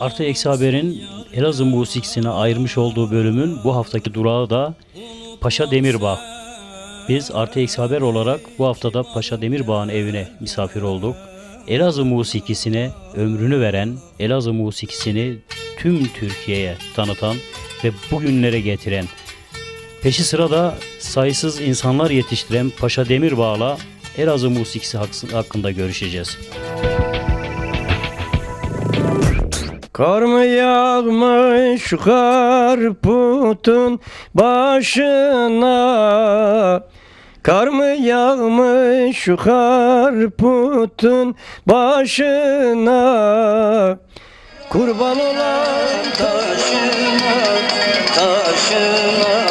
Artı Eksi Haber'in Elazığ musikisine ayırmış olduğu bölümün bu haftaki durağı da Paşa Demirbağ. Biz Artı Eksi Haber olarak bu haftada Paşa Demirbağ'ın evine misafir olduk. Elazığ musikisine ömrünü veren, Elazığ musikisini tüm Türkiye'ye tanıtan ve bugünlere getiren, peşi sırada sayısız insanlar yetiştiren Paşa Demirbağ'la Elazığ musikisi hakkında görüşeceğiz. Kar mı yağmış karputun başına. Kar mı yağmış karputun başına. Kurban olan taşına, taşına,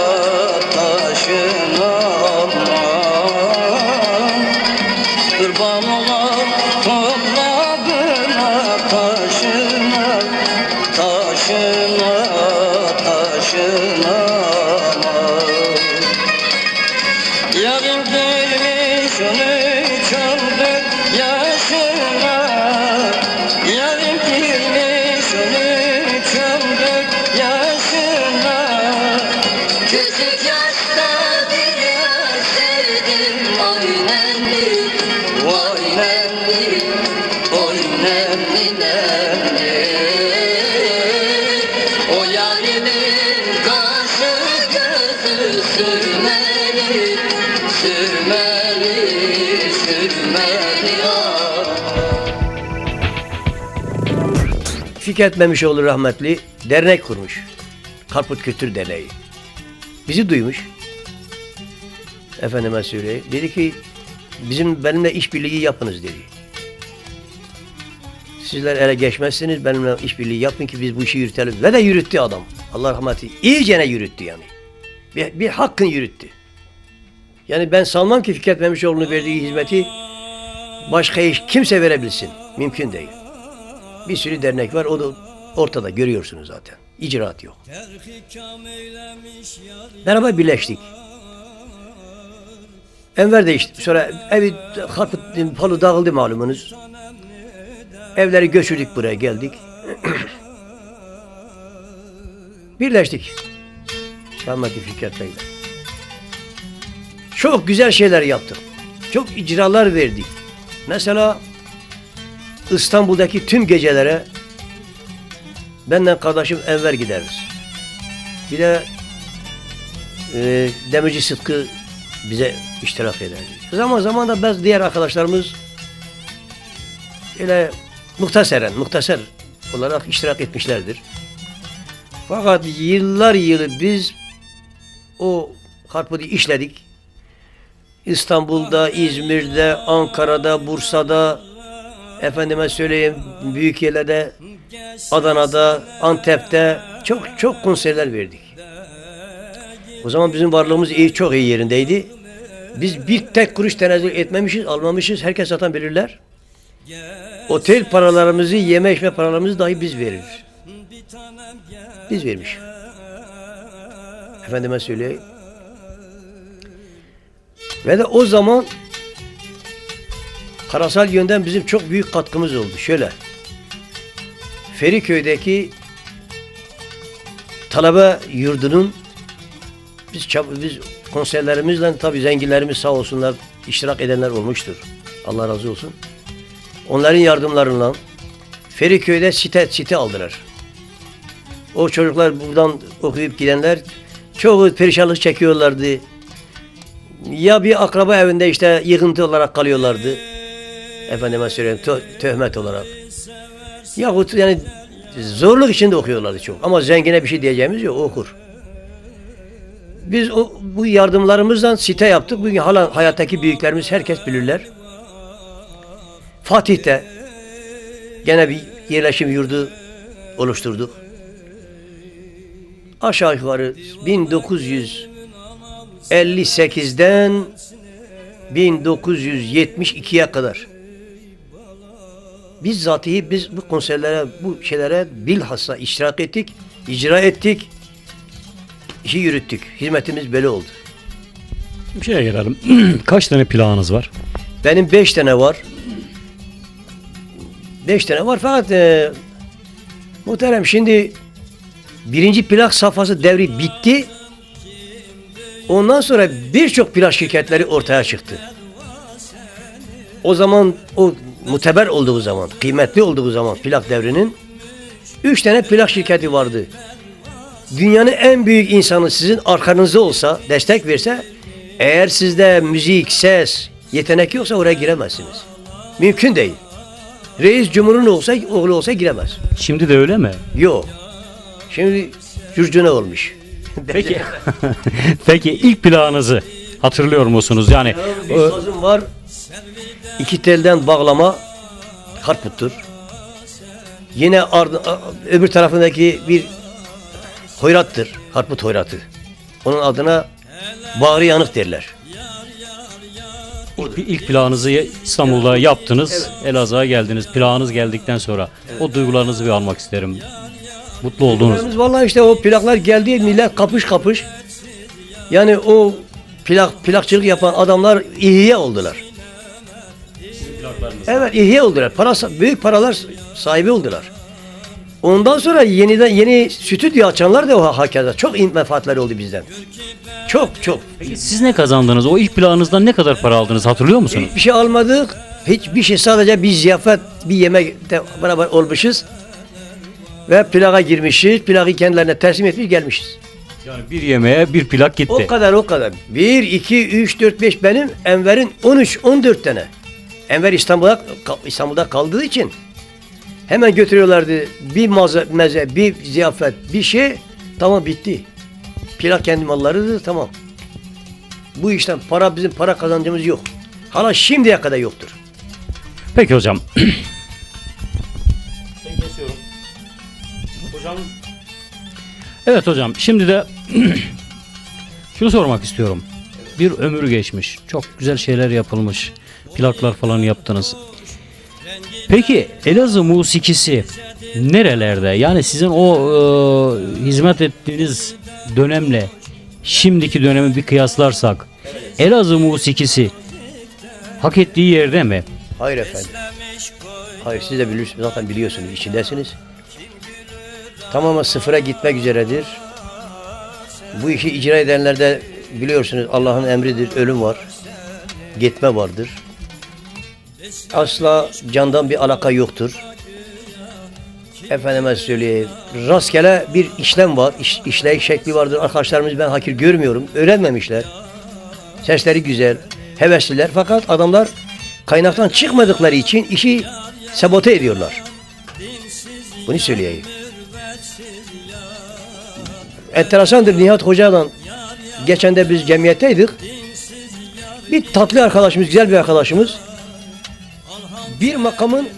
taşına Fikret Memişoğlu rahmetli dernek kurmuş. Karput Kültür Derneği. Bizi duymuş. Efendime söyleyeyim. Dedi ki bizim benimle işbirliği yapınız dedi. Sizler ele geçmezsiniz benimle işbirliği yapın ki biz bu işi yürütelim. Ve de yürüttü adam. Allah rahmeti. İyicene yürüttü yani. Bir, bir hakkın yürüttü. Yani ben sanmam ki Fikret Memişoğlu'nun verdiği hizmeti başka hiç kimse verebilsin. Mümkün değil. Bir sürü dernek var. O da ortada görüyorsunuz zaten. İcraat yok. Beraber birleştik. Enver değişti. Sonra evi karput palı dağıldı malumunuz. Evleri göçürdük buraya geldik. Birleştik. Rahmetli Fikret Bey'le. Çok güzel şeyler yaptık. Çok icralar verdik. Mesela İstanbul'daki tüm gecelere benden kardeşim Enver gideriz. Bir de e, Demirci Sıtkı bize iştirak ederdi. Zaman zaman da bazı diğer arkadaşlarımız öyle muhtaseren, muhtaser olarak iştirak etmişlerdir. Fakat yıllar yılı biz o karpudu işledik. İstanbul'da, İzmir'de, Ankara'da, Bursa'da, efendime söyleyeyim büyük yerlerde, Adana'da, Antep'te çok çok konserler verdik. O zaman bizim varlığımız iyi, çok iyi yerindeydi. Biz bir tek kuruş tenezzül etmemişiz, almamışız. Herkes zaten bilirler. Otel paralarımızı, yeme içme paralarımızı dahi biz veririz. Biz vermiş. Efendime söyleyeyim. Ve de o zaman Karasal yönden bizim çok büyük katkımız oldu. Şöyle. Feriköy'deki talebe yurdunun biz biz konserlerimizle tabii zenginlerimiz sağ olsunlar iştirak edenler olmuştur. Allah razı olsun. Onların yardımlarıyla Feriköy'de site site aldılar. O çocuklar buradan okuyup gidenler çok perişanlık çekiyorlardı. Ya bir akraba evinde işte yıkıntı olarak kalıyorlardı. Efendime söyleyeyim tö- töhmet olarak. Yahut yani zorluk içinde okuyorlardı çok. Ama zengine bir şey diyeceğimiz yok okur. Biz o, bu yardımlarımızdan site yaptık. Bugün hala hayattaki büyüklerimiz herkes bilirler. Fatih'te gene bir yerleşim yurdu oluşturduk. Aşağı yukarı 1958'den 1972'ye kadar bizzatihi biz bu konserlere, bu şeylere bilhassa iştirak ettik, icra ettik, işi yürüttük. Hizmetimiz böyle oldu. Bir şeye gelelim. Kaç tane plağınız var? Benim beş tane var. Beş tane var fakat e, Muhterem şimdi birinci plak safhası devri bitti. Ondan sonra birçok plak şirketleri ortaya çıktı. O zaman o muteber olduğu zaman, kıymetli olduğu zaman plak devrinin üç tane plak şirketi vardı. Dünyanın en büyük insanı sizin arkanızda olsa, destek verse, eğer sizde müzik, ses, yetenek yoksa oraya giremezsiniz. Mümkün değil. Reis cumhurun olsa, oğlu olsa giremez. Şimdi de öyle mi? Yok. Şimdi curcuna olmuş. Peki. Peki ilk plağınızı hatırlıyor musunuz? Yani Bir sazım var. İki telden bağlama harputtur. Yine ardı, öbür tarafındaki bir hoyrattır. Harput hoyratı. Onun adına bağrı yanık derler. ilk, ilk plağınızı İstanbul'da yaptınız. Elazığ'a geldiniz. Plağınız geldikten sonra o duygularınızı bir almak isterim. Mutlu oldunuz. Biz Vallahi işte o plaklar geldi millet kapış kapış. Yani o plak plakçılık yapan adamlar ihya oldular. Evet ihya oldular. Para, büyük paralar sahibi oldular. Ondan sonra yeniden yeni stüdyo açanlar da o hakeza çok menfaatler oldu bizden. Çok çok. Peki siz ne kazandınız? O ilk plağınızdan ne kadar para aldınız hatırlıyor musunuz? Hiçbir şey almadık. Hiçbir şey sadece bir ziyafet, bir yemekte beraber olmuşuz. Ve plağa girmişiz. Plağı kendilerine teslim etmiş gelmişiz. Yani bir yemeğe bir plak gitti. O kadar o kadar. 1, 2, 3, 4, 5 benim. Enver'in 13, 14 tane. Enver İstanbul'da İstanbul'da kaldığı için hemen götürüyorlardı. Bir maze, meze, bir ziyafet, bir şey tamam bitti. Plak kendi mallarıdır tamam. Bu işten para bizim para kazancımız yok. Hala şimdiye kadar yoktur. Peki hocam. Ben kesiyorum. Hocam. Evet hocam. Şimdi de şunu sormak istiyorum. Bir ömür geçmiş. Çok güzel şeyler yapılmış. Plaklar falan yaptınız. Peki Elazığ musikisi nerelerde? Yani sizin o e, hizmet ettiğiniz dönemle şimdiki dönemi bir kıyaslarsak Elazığ musikisi hak ettiği yerde mi? Hayır efendim. Hayır siz de bilirsiniz zaten biliyorsunuz içindesiniz. Tamamen sıfıra gitmek üzeredir. Bu işi icra edenlerde biliyorsunuz Allah'ın emridir, ölüm var. Gitme vardır. Asla candan bir alaka yoktur. Efendime söyleyeyim. Rastgele bir işlem var. İş, işleyiş şekli vardır. Arkadaşlarımız ben hakir görmüyorum. Öğrenmemişler. Sesleri güzel, hevesliler fakat adamlar kaynaktan çıkmadıkları için işi sabote ediyorlar. Bunu söyleyeyim. Enteresandır Nihat Hoca'dan geçen de biz cemiyetteydik. Bir tatlı arkadaşımız, güzel bir arkadaşımız bir makamın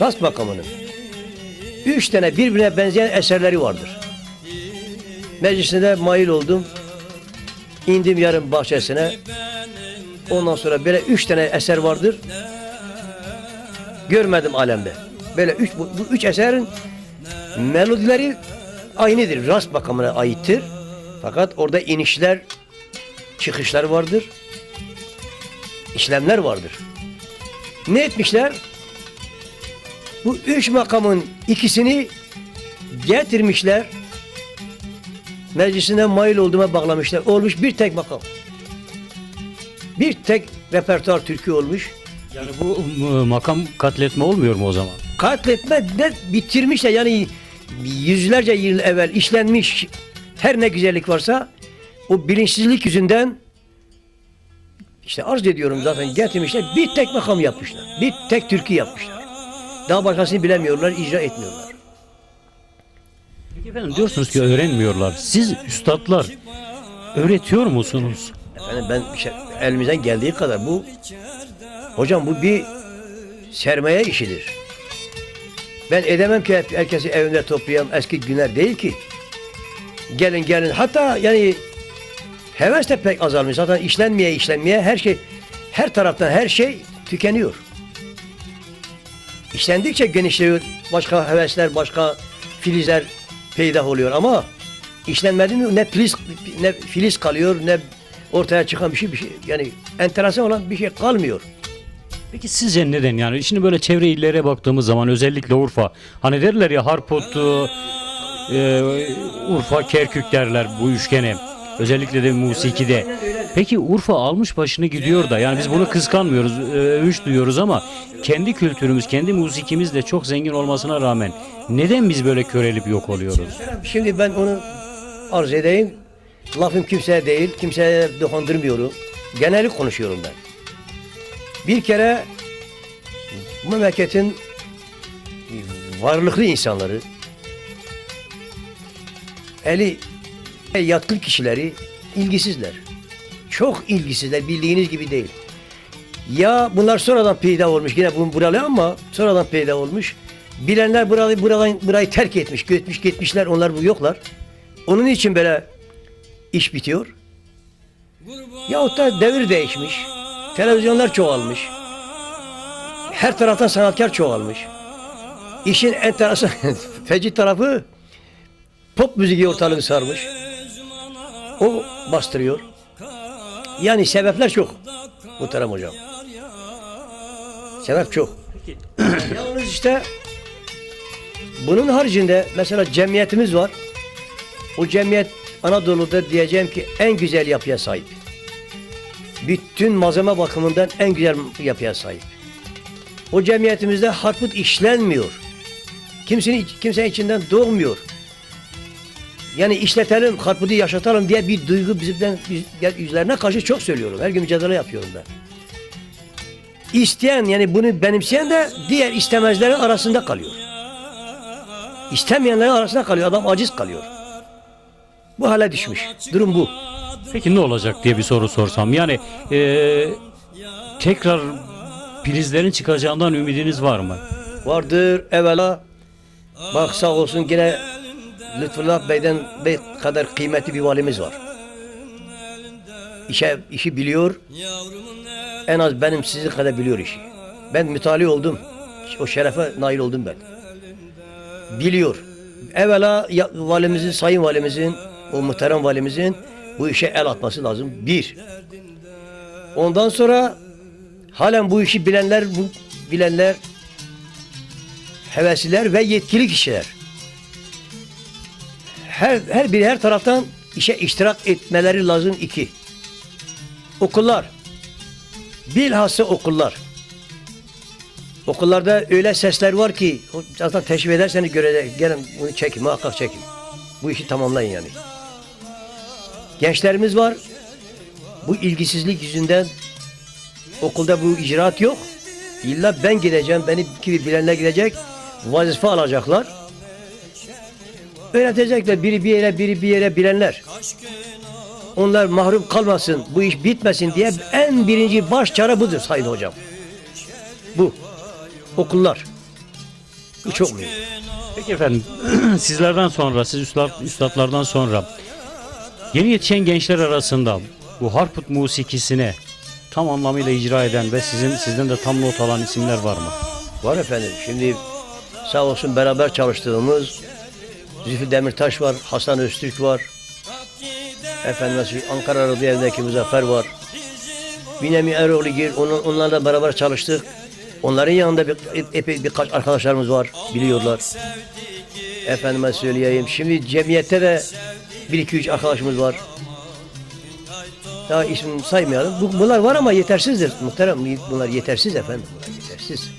rast makamının üç tane birbirine benzeyen eserleri vardır. Meclisinde mail oldum. İndim yarın bahçesine. Ondan sonra böyle üç tane eser vardır. Görmedim alemde. Böyle üç, bu, bu üç eserin melodileri aynıdır. Rast makamına aittir. Fakat orada inişler, çıkışlar vardır. İşlemler vardır. Ne etmişler? Bu üç makamın ikisini getirmişler meclisine mail olduğuma bağlamışlar. Olmuş bir tek makam. Bir tek repertuar türkü olmuş. Yani bu m- makam katletme olmuyor mu o zaman? Katletme de bitirmişler. Yani yüzlerce yıl evvel işlenmiş her ne güzellik varsa o bilinçsizlik yüzünden işte arz ediyorum zaten getirmişler bir tek makam yapmışlar. Bir tek türkü yapmışlar. Daha başkasını bilemiyorlar, icra etmiyorlar. Peki efendim diyorsunuz ki öğrenmiyorlar. Siz üstadlar öğretiyor musunuz? Efendim ben işte elimizden geldiği kadar bu hocam bu bir sermaye işidir. Ben edemem ki herkesi evinde toplayayım eski günler değil ki. Gelin gelin hatta yani heves de pek azalmış. Zaten işlenmeye işlenmeye her şey her taraftan her şey tükeniyor. İşlendikçe genişliyor. Başka hevesler, başka filizler peydah oluyor ama işlenmedi mi ne filiz ne filiz kalıyor ne ortaya çıkan bir şey bir şey yani enteresan olan bir şey kalmıyor. Peki sizce neden yani? Şimdi böyle çevre illere baktığımız zaman özellikle Urfa. Hani derler ya Harput, e, Urfa, Kerkük derler bu üçgene. Özellikle de musikide. Peki Urfa almış başını gidiyor da yani biz bunu kıskanmıyoruz, e, övünç duyuyoruz ama kendi kültürümüz, kendi musikimiz de çok zengin olmasına rağmen neden biz böyle körelip yok oluyoruz? Şimdi ben onu arz edeyim. Lafım kimseye değil, kimseye dokandırmıyorum. Geneli konuşuyorum ben. Bir kere bu memleketin varlıklı insanları, eli yatkın kişileri ilgisizler. Çok ilgisizler, bildiğiniz gibi değil. Ya bunlar sonradan peyda olmuş, yine bu buralı ama sonradan peyda olmuş. Bilenler burayı, buradan, burayı terk etmiş, götmüş, gitmişler, onlar bu yoklar. Onun için böyle iş bitiyor. Yahut da devir değişmiş. Televizyonlar çoğalmış. Her taraftan sanatkar çoğalmış. İşin enteresan, feci tarafı pop müziği ortalığı sarmış. O bastırıyor. Yani sebepler çok. Muhterem hocam. Sebep çok. Yalnız işte bunun haricinde mesela cemiyetimiz var. O cemiyet Anadolu'da diyeceğim ki en güzel yapıya sahip. Bütün malzeme bakımından en güzel yapıya sahip. O cemiyetimizde harput işlenmiyor. Kimsenin, kimsenin içinden doğmuyor. Yani işletelim, harputu yaşatalım diye bir duygu bizden biz- yüzlerine karşı çok söylüyorum. Her gün mücadele yapıyorum ben. İsteyen yani bunu benimseyen de diğer istemezlerin arasında kalıyor. İstemeyenlerin arasında kalıyor. Adam aciz kalıyor. Bu hale düşmüş. Durum bu. Peki ne olacak diye bir soru sorsam. Yani eee, tekrar filizlerin çıkacağından ümidiniz var mı? Vardır evvela. Bak sağ olsun yine Lütfullah Bey'den Bey kadar kıymetli bir valimiz var. İşe, işi biliyor. En az benim sizin kadar biliyor işi. Ben mütali oldum. O şerefe nail oldum ben. Biliyor. Evvela valimizin, sayın valimizin, o muhterem valimizin bu işe el atması lazım. Bir. Ondan sonra halen bu işi bilenler, bu bilenler, hevesliler ve yetkili kişiler. Her, her biri her taraftan işe iştirak etmeleri lazım iki. Okullar. Bilhassa okullar. Okullarda öyle sesler var ki zaten teşvik ederseniz göre gelin bunu çekin muhakkak çekin. Bu işi tamamlayın yani. Gençlerimiz var. Bu ilgisizlik yüzünden okulda bu icraat yok. İlla ben gideceğim, beni gibi bilenler gidecek, vazife alacaklar. Öğretecekler biri bir yere, biri bir yere bilenler. Onlar mahrum kalmasın, bu iş bitmesin diye en birinci baş çare budur sayın hocam. Bu. Okullar. Bu çok mühim. Peki efendim sizlerden sonra, siz üstad, üstadlardan sonra yeni yetişen gençler arasında bu harput musikisine tam anlamıyla icra eden ve sizin sizden de tam not alan isimler var mı? Var efendim. Şimdi sağ olsun beraber çalıştığımız Zülfü Demirtaş var, Hasan Öztürk var. Efendim Ankara Radyo Muzaffer var. Binemi Eroğlu gir, onun, onlarla beraber çalıştık. Onların yanında bir, epey birkaç arkadaşlarımız var, biliyorlar. Efendime söyleyeyim. Şimdi cemiyette de bir iki üç arkadaşımız var. Daha isim saymayalım. Bu, bunlar var ama yetersizdir muhterem. Bunlar yetersiz efendim. Bunlar yetersiz.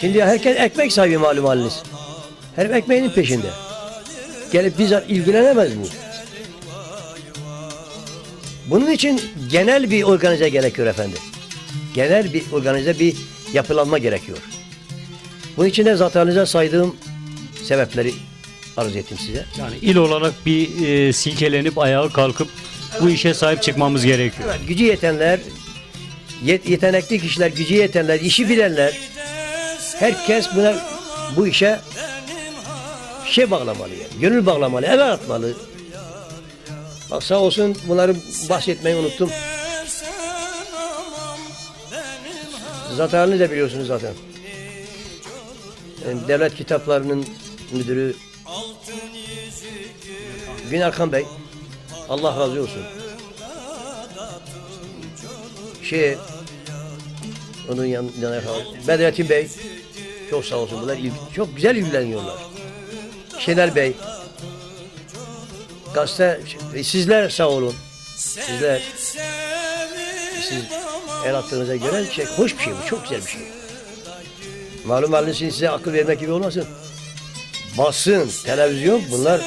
Şimdi herkes ekmek sahibi malum haliniz. Her ekmeğinin peşinde. Gelip bizzat ilgilenemez bu. Bunun için genel bir organize gerekiyor efendim. Genel bir organize bir yapılanma gerekiyor. Bunun için de zaten saydığım sebepleri arz ettim size. Yani il olarak bir e, silkelenip ayağa kalkıp bu işe sahip çıkmamız gerekiyor. Evet, gücü yetenler, yet- yetenekli kişiler, gücü yetenler, işi bilenler, herkes buna bu işe şey bağlamalı, yani, gönül bağlamalı, el atmalı. Bak sağ olsun bunları bahsetmeyi unuttum. Zaten de biliyorsunuz zaten. Yani devlet kitaplarının müdürü Gün Arkan Bey. Allah razı olsun. Şey Onun yan- yanına. Bedrettin Bey. Çok sağ olsun. Bunlar çok güzel ilgileniyorlar. Şener Bey. Gazete, sizler sağ olun. Sizler. Siz el attığınıza göre şey, hoş bir şey bu. Çok güzel bir şey. Malum için size akıl vermek gibi olmasın. Basın, televizyon bunlar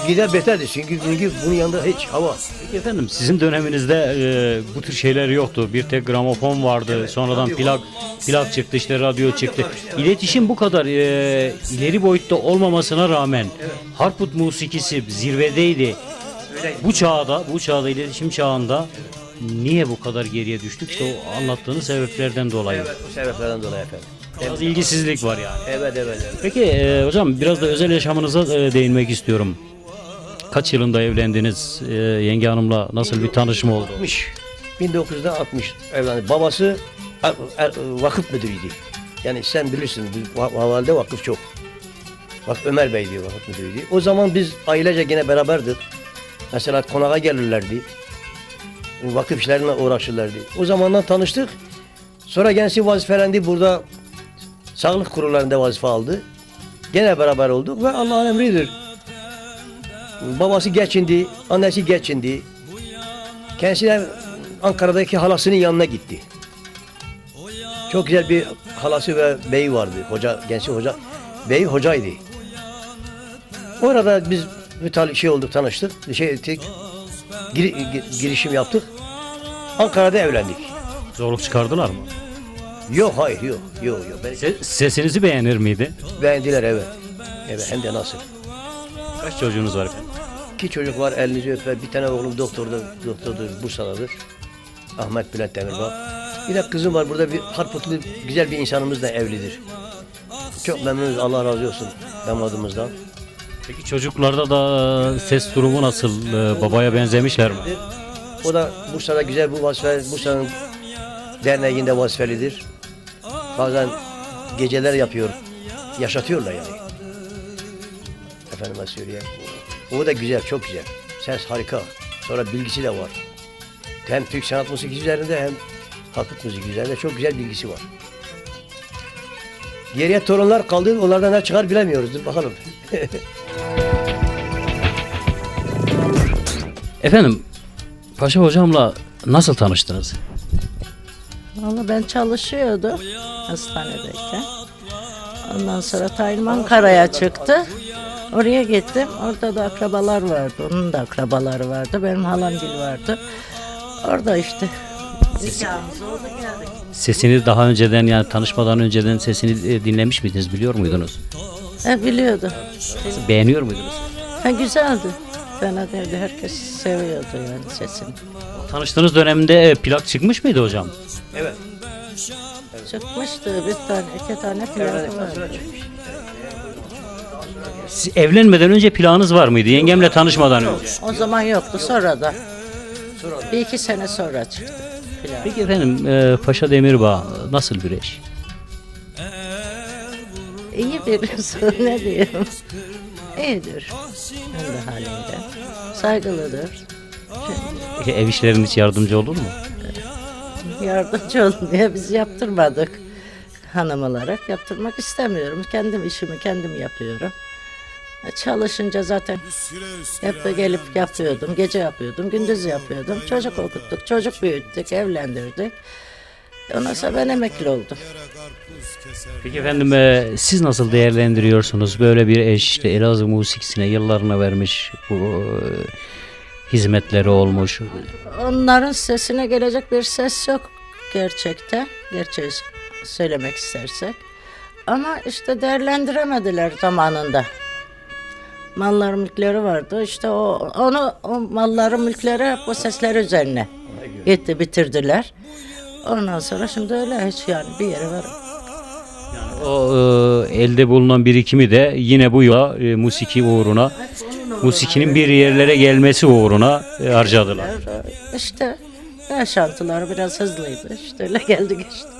Süngü'den beterdi. Süngü, süngü bunun yanında hiç hava. Peki efendim sizin döneminizde e, bu tür şeyler yoktu. Bir tek gramofon vardı. Sonradan tabii. plak plak çıktı işte radyo çıktı. İletişim bu kadar e, ileri boyutta olmamasına rağmen Harput musikisi zirvedeydi. Bu çağda, bu çağda iletişim çağında niye bu kadar geriye düştük? İşte o anlattığınız sebeplerden dolayı. Evet, bu sebeplerden dolayı efendim. Biraz ilgisizlik var yani. Evet, evet, evet. Peki e, hocam biraz da özel yaşamınıza e, değinmek istiyorum. Kaç yılında evlendiniz? E, yenge hanımla nasıl bir tanışma oldu? 60. 1960 evlendi. Babası er- er- vakıf müdürüydü. Yani sen bilirsin bu va- vakıf çok. Bak Ömer Bey diyor vakıf müdürüydü. O zaman biz ailece gene beraberdik. Mesela konağa gelirlerdi. Vakıf işlerine uğraşırlardı. O zamandan tanıştık. Sonra kendisi vazifelendi. Burada sağlık kurullarında vazife aldı. Gene beraber olduk ve Allah'ın emridir. Babası geçindi, annesi geçindi. Kendisi de Ankara'daki halasının yanına gitti. Çok güzel bir halası ve beyi vardı. Hoca, genç hoca. Bey hocaydı. Orada biz bir şey olduk, tanıştık. Bir şey ettik. Gir- gi- girişim yaptık. Ankara'da evlendik. Zorluk çıkardılar mı? Yok hayır yok yok yok. Beni Se- sesinizi beğenir miydi? beğendiler evet. Evet hem de nasıl. Kaç çocuğunuz var efendim? İki çocuk var elinizi öper. Bir tane oğlum doktordur, doktordur Bursa'dadır. Ahmet Bülent Demirbağ. Bir de kızım var burada bir Harputlu güzel bir insanımızla evlidir. Çok memnunuz Allah razı olsun damadımızdan. Peki çocuklarda da ses durumu nasıl? E, babaya benzemişler mi? O da Bursa'da güzel bu vazife, Bursa'nın derneğinde vazifelidir. Bazen geceler yapıyor, yaşatıyorlar yani. Efendime söyleyeyim. O da güzel, çok güzel. Ses harika. Sonra bilgisi de var. Hem Türk sanat müziği üzerinde hem halk müziği üzerinde çok güzel bilgisi var. Geriye torunlar kaldı, onlardan ne çıkar bilemiyoruz. Dur bakalım. Efendim, Paşa hocamla nasıl tanıştınız? Valla ben çalışıyordum hastanedeyken. Ondan sonra tayinim Ankara'ya çıktı. Oraya gittim. Orada da akrabalar vardı. Onun da akrabaları vardı. Benim halamgil vardı. Orada işte. Geldik. Sesini daha önceden yani tanışmadan önceden sesini e, dinlemiş miydiniz? Biliyor muydunuz? E, biliyordum. Beğeniyor muydunuz? Ha, güzeldi. Fena değildi. Herkes seviyordu yani sesini. Tanıştığınız dönemde e, plak çıkmış mıydı hocam? evet. Çıkmıştı bir tane, iki tane plakı vardı. Siz evlenmeden önce planınız var mıydı? Yengemle tanışmadan önce. O zaman yoktu. Sonra da. Bir iki sene sonra çıktı. plak. Peki efendim, e, Paşa Demirbağ nasıl bir eş? İyi birisi ne diyeyim. İyidir. Kendi halinde. Saygılıdır. Peki ev işlerinde hiç yardımcı olur mu? Yardımcı olun diye biz yaptırmadık. Hanım olarak yaptırmak istemiyorum. Kendim işimi kendim yapıyorum. Çalışınca zaten hep de gelip yapıyordum. Gece yapıyordum, gündüz yapıyordum. Çocuk okuttuk, çocuk büyüttük, evlendirdik. Ondan sonra ben emekli oldum. Peki efendim e, siz nasıl değerlendiriyorsunuz böyle bir eş işte Elazığ musikisine yıllarını vermiş bu e, hizmetleri olmuş. Onların sesine gelecek bir ses yok gerçekten. Gerçeği söylemek istersek. Ama işte değerlendiremediler zamanında. Mallar mülkleri vardı. İşte o onu o malların mülkleri o sesler üzerine gitti bitirdiler. Ondan sonra şimdi öyle hiç yani bir yere var. O e, elde bulunan birikimi de yine bu yola e, musiki uğruna musikinin bir yerlere gelmesi uğruna e, harcadılar. İşte yaşantılar biraz hızlıydı. İşte öyle geldi geçti.